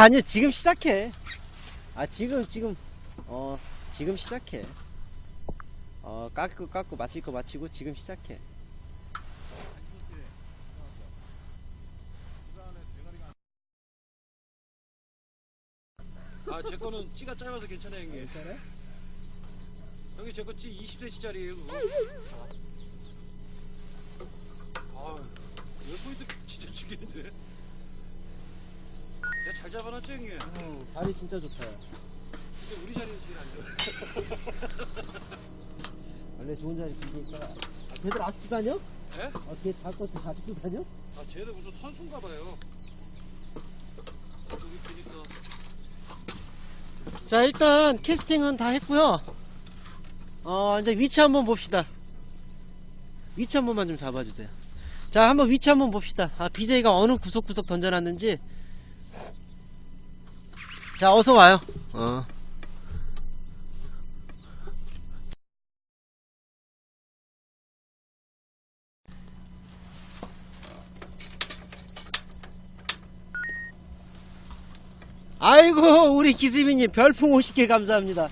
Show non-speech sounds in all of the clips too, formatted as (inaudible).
아니요 지금 시작해 아 지금 지금 어 지금 시작해 어 깎고 깎고 마칠 거 마치고 지금 시작해 아, 제 거는 찌가 짧아서 괜찮아요, 형님. 형님, 제거 찌 20cm짜리예요, 그거. 아, 열 포인트 진짜 죽이는데. 내가 잘 잡아놨죠, 형님? 다리 진짜 좋다 근데 우리 자리는 제일 안 좋아. (laughs) 원래 좋은 자리 비니까 아, 쟤들 아직도 다녀? 예? 아, 걔 잡고 아직도 다녀? 아, 쟤는 무슨 선수인가 봐요. 여기 보니까. 자 일단 캐스팅은 다 했고요 어 이제 위치 한번 봅시다 위치 한 번만 좀 잡아주세요 자 한번 위치 한번 봅시다 아 BJ가 어느 구석구석 던져놨는지 자 어서 와요. 어. 아이고 우리 기수민님 별풍 50개 감사합니다.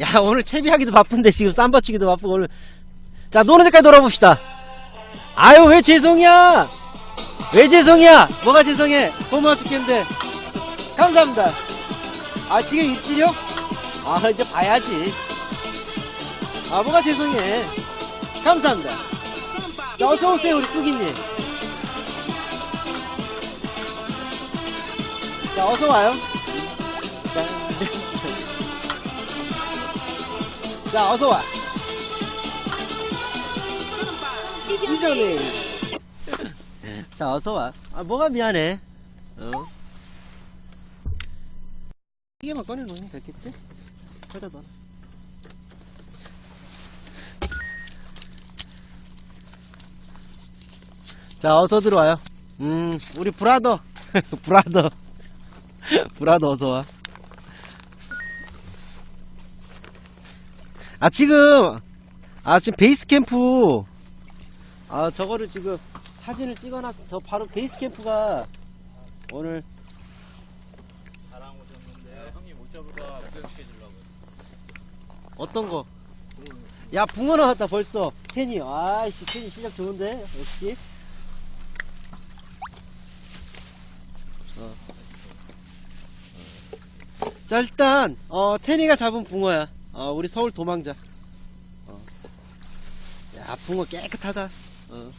야 오늘 채비하기도 바쁜데 지금 쌈바추기도 바쁘고 오늘. 자 노는 데까지 돌아봅시다. 아유 왜 죄송이야 왜 죄송이야 뭐가 죄송해? 고마워 죽겠는데. 감사합니다. 아 지금 입질이요? 아 이제 봐야지. 아 뭐가 죄송해? 감사합니다. 자 어서오세요 우리 뚜기님. 자, 어서 와요. 자, 어서 와. 이전에. 자, 어서 와. 아, 뭐가 미안해. 어? 이게만 꺼내놓으면 됐겠지? 여기다 놔. 자, 어서 들어와요. 음, 우리 브라더. (laughs) 브라더. 브라더 어서와. 아, 지금, 아, 지금 베이스 캠프, 아, 저거를 지금 사진을 찍어놨, 저 바로 베이스 캠프가 오늘, 자랑 오셨는데, 형님 못 잡을까 구경시켜주려고. 어떤 거? 야, 붕어 나왔다, 벌써. 테니. 아이씨, 테니 실력 좋은데? 역시. 어. 자, 일단, 어, 테니가 잡은 붕어야. 어, 우리 서울 도망자. 어. 야, 붕어 깨끗하다. 어.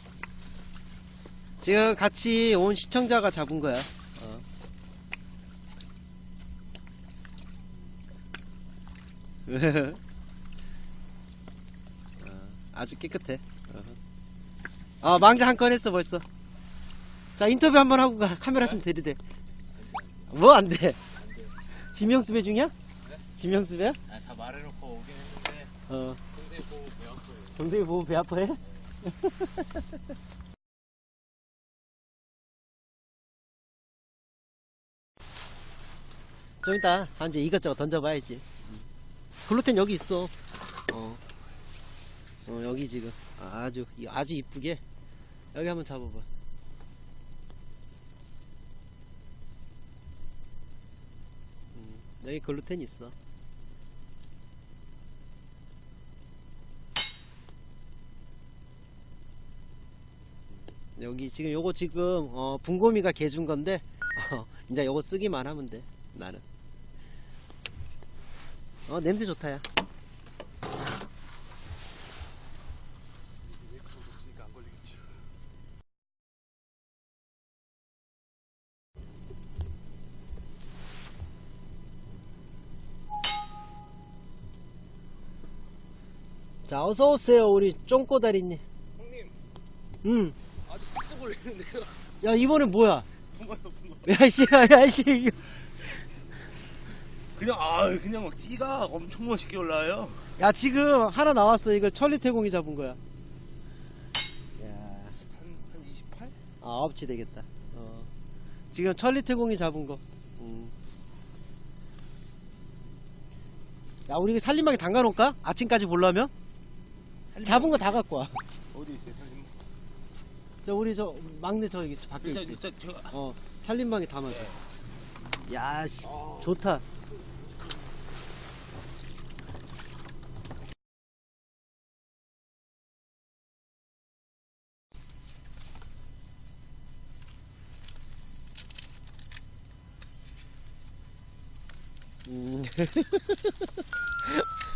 지금 같이 온 시청자가 잡은 거야. 어. (laughs) 어, 아주 깨끗해. 어. 아, 망자 한 건 했어, 벌써. 자, 인터뷰 한번 하고 가. 카메라 좀 대리대. 뭐 안 돼? 지명수 배 중이야? 지명수 배야? 아, 다 말해놓고 오긴 했는데, 어. 동생 보고 배 아파요. 동생이 보고 배 아파해? (laughs) 좀 이따 이제 이것저것 던져봐야지. 글루텐 여기 있어. 어. 어 여기 지금 아주 이- 아주 이쁘게 여기 한번 잡아봐. 음, 여기 글루텐 있어. 여기 지금 요거 지금 어 분고미가 개준 건데 (laughs) 어, 이제 요거 쓰기만 하면 돼 나는 어 냄새 좋다야 안 걸리겠지. 자 어서 오세요 우리 쫑꼬다리님 형님, 음야 아주 쑥쑥 걸리는데요. 이번에 뭐야 붕어요, 붕어. 야 씨 야 씨 그냥 아 그냥 막 찌가 엄청 멋있게 올라와요. 야 지금 하나 나왔어 이거 천리태공이 잡은 거야 야, 한 한 28? 아 업치 되겠다 어. 지금 천리태공이 잡은 거 음. 야 우리 살림막에 담가놓을까? 아침까지 보려면? 잡은 거 다 갖고 와 어디 있어요? 살림? 저 우리 저 막내 저 여기 밖에 일단 있지. 일단 제가 어 살림방에 담아줘. 야 씨, 좋다. 음.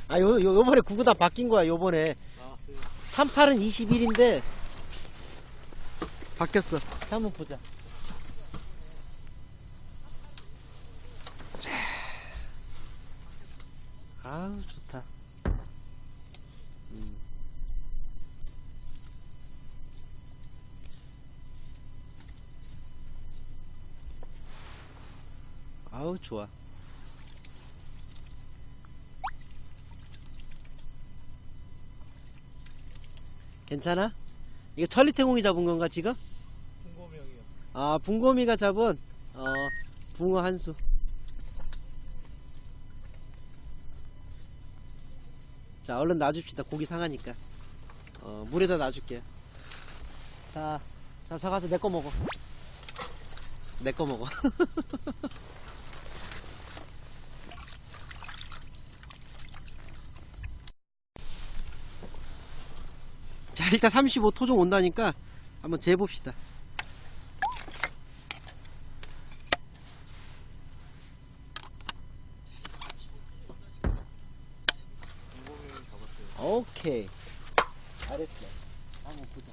아, 요, 요, 요번에 구구단 바뀐 거야, 요번에. 나왔어요. 38은 21인데, 바뀌었어. 자, 한번 보자. 자. 아우, 좋다. 음. 아우, 좋아. 괜찮아? 이거 천리태공이 잡은 건가 지금? 궁금형이요. 아 붕곰이가 잡은 어 붕어 한수 자 얼른 놔줍시다 고기 상하니까 어 물에다 놔줄게요 자, 자, 저 가서 내 거 먹어. 내 거 먹어. (laughs) 자, 일단 35 토종 온다니까 한번 재봅시다. 오케이. 잘했어. 한번 보자.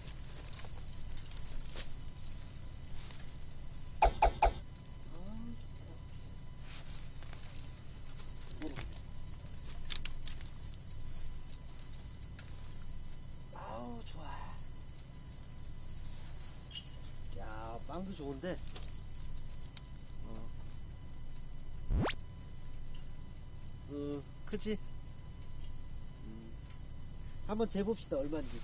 아우, 좋아. 야, 빵도 좋은데. 어. 어, 그치? 음. 한번 재봅시다 얼마인지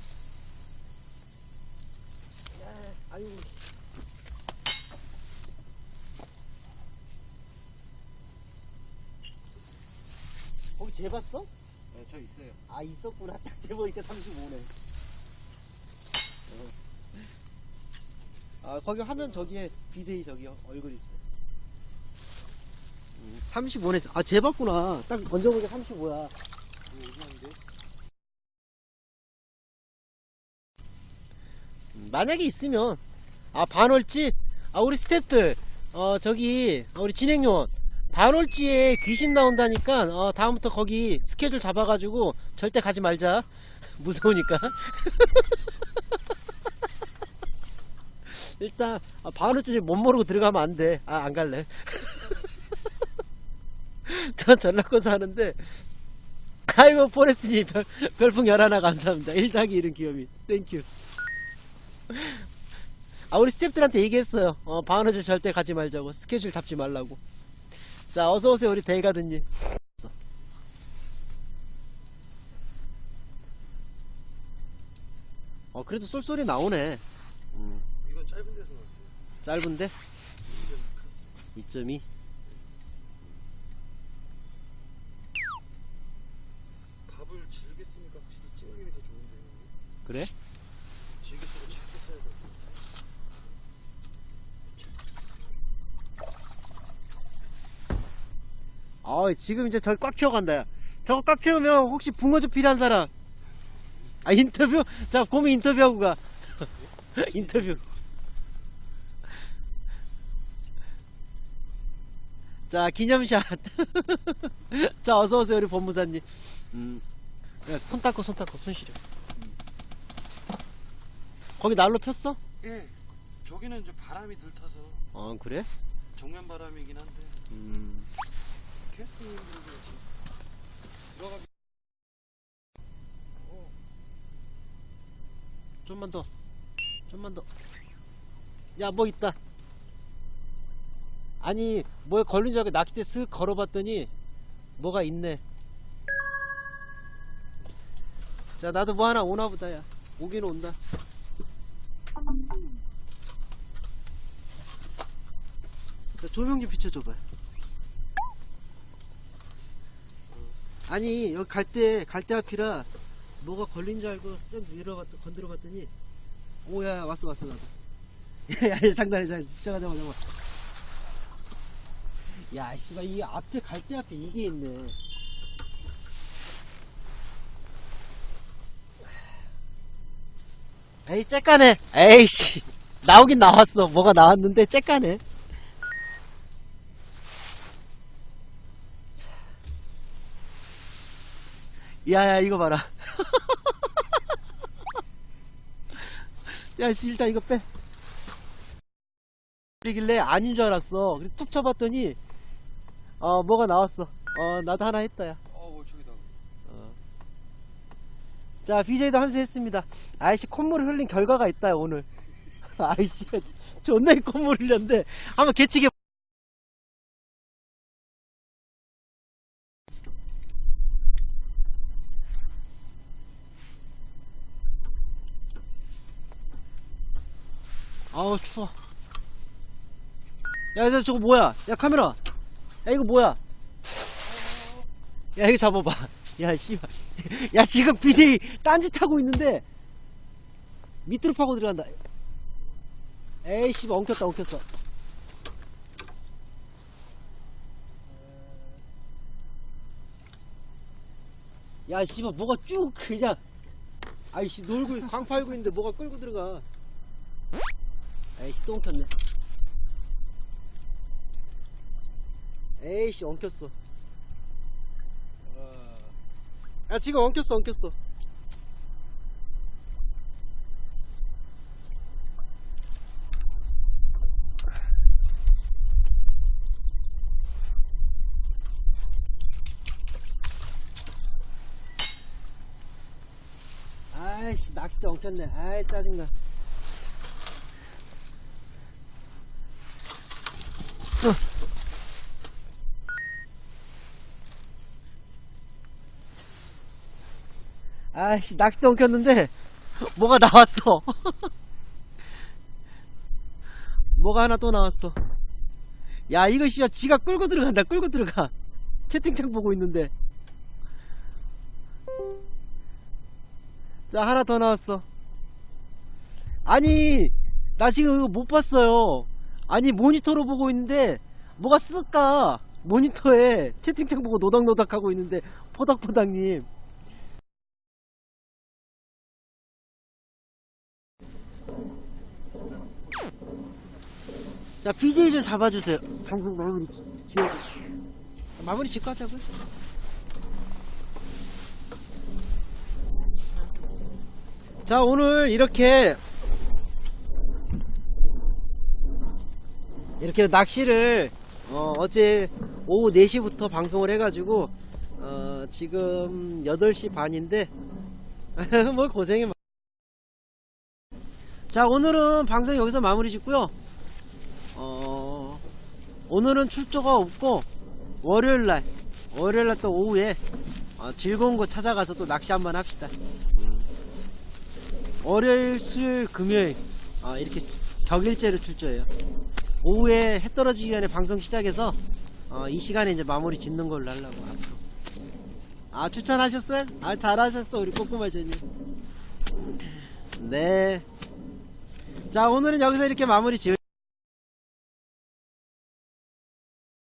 야, 아유 씨. 거기 재봤어? 네, 저 있어요. 아 있었구나 (laughs) 딱 재보니까 35네 아 거기 화면 저기에 BJ 저기 얼굴 있어 음, 35네. 아 재봤구나. 딱 얹어보니까 35야 이거 오셨는데? 음, 만약에 있으면 아 반월지 아 우리 스탭들 어 저기 어, 우리 진행요원 반월지에 귀신 나온다니까 어 다음부터 거기 스케줄 잡아가지고 절대 가지 말자. (laughs) 무서우니까 (laughs) 일단 아, 반월지 못 모르고 들어가면 안 돼. 아 안 갈래. (laughs) 전 전라권 사는데 아이고 포레스님 별, 별풍 11 감사합니다. 1당이 이른 귀요미 땡큐 아 우리 스탭들한테 얘기했어요. 어 방어줄 절대 가지 말자고. 스케줄 잡지 말라고. 자 어서오세요 우리 데이가드님. 어 그래도 쏠쏠이 나오네. 음, 이건 짧은 데서 났어요. 짧은데 2.2 밥을 질게 쓰니까 확실히 찌르기가 더 좋은데요. 그래? 질게 쓰고 작게 써야 돼. 아 지금 이제 절 꽉 채워간다 야. 저거 꽉 채우면 혹시 붕어즙 필요한 사람 아 인터뷰? 자 곰이 인터뷰하고 가 (laughs) 인터뷰 자 기념샷 (laughs) 자 어서오세요 우리 법무사님 음. 야, 손 닦고 손 닦고 손 시려 음. 거기 난로 폈어? 예. 저기는 이제 바람이 들타서 어 그래? 정면 바람이긴 한데 음. 캐스팅님들도 들어가. 좀만 더. 좀만 더. 야, 뭐 있다. 아니, 뭐에 걸린 줄 알고 낚싯대 쓱 걸어봤더니, 뭐가 있네. 자, 나도 뭐 하나 오나 보다, 야. 오긴 온다. 자, 조명 좀 비춰줘봐. 아니, 여기 갈 때, 갈 때 앞이라, 뭐가 걸린 줄 알고 쓱 밀어봤, 건드려 봤더니, 오야 왔어 왔어 나도 (laughs) 야야 장난해 장난 잠깐 잠깐 잠깐 야 씨발 이 앞에 갈때 앞에 이게 있네. 에이 째까네. 에이씨. 나오긴 나왔어. 뭐가 나왔는데 째까네. 야야 이거 봐라. (laughs) 야, 씨, 일단 이거 빼. 그러길래 아닌 줄 알았어. 툭 쳐봤더니, 어, 뭐가 나왔어. 어, 나도 하나 했다, 야. 어 저기다. 자, BJ도 한 수 했습니다. 아이씨, 콧물을 흘린 결과가 있다, 오늘. (laughs) 아이씨, 존나 콧물 흘렸는데, 한번 개치게. 아우, 추워. 야, 저, 저거 뭐야? 야, 카메라. 야, 이거 뭐야? 야, 이거 잡아봐. 야, 씨발. 야, 지금 BJ 딴짓 하고 있는데, 밑으로 파고 들어간다. 에이, 씨발, 엉켰다, 엉켰어. 야, 씨발, 뭐가 쭉, 그냥, 아이씨, 놀고, 광 팔고 있는데 뭐가 끌고 들어가. 에이씨, 또 엉켰네. 에이씨, 엉켰어. 야, 지금 엉켰어, 엉켰어. 아이씨, 낚싯대 엉켰네. 아이, 짜증나. 아이씨, 낚싯대 엉켰는데, (laughs) 뭐가 나왔어. (laughs) 뭐가 하나 또 나왔어. 야, 이거 씨야, 지가 끌고 들어간다, 끌고 들어가. 채팅창 보고 있는데. 자, 하나 더 나왔어. 아니, 나 지금 이거 못 봤어요. 아니, 모니터로 보고 있는데, 뭐가 쓸까? 모니터에 채팅창 보고 노닥노닥 하고 있는데, 포닥포닥님. 자, BJ 좀 잡아주세요. 방송 마무리 지- 지어서. 마무리 짓고 하자고요. 자, 오늘 이렇게 이렇게 낚시를 어, 어제 오후 4시부터 방송을 해가지고 어, 지금 8시 반인데 (laughs) 뭐 고생이 많... 자 오늘은 방송 여기서 마무리 짓고요 어, 오늘은 출조가 없고 월요일날 월요일날 또 오후에 어, 즐거운 곳 찾아가서 또 낚시 한번 합시다. 음. 월요일 수요일 금요일 어, 이렇게 격일제로 출조해요. 오후에 해 떨어지기 전에 방송 시작해서 어, 이 시간에 이제 마무리 짓는 걸로 하려고 앞으로. 아 추천하셨어요? 아 잘하셨어 우리 꼬꼬마전님 네자 오늘은 여기서 이렇게 마무리 지을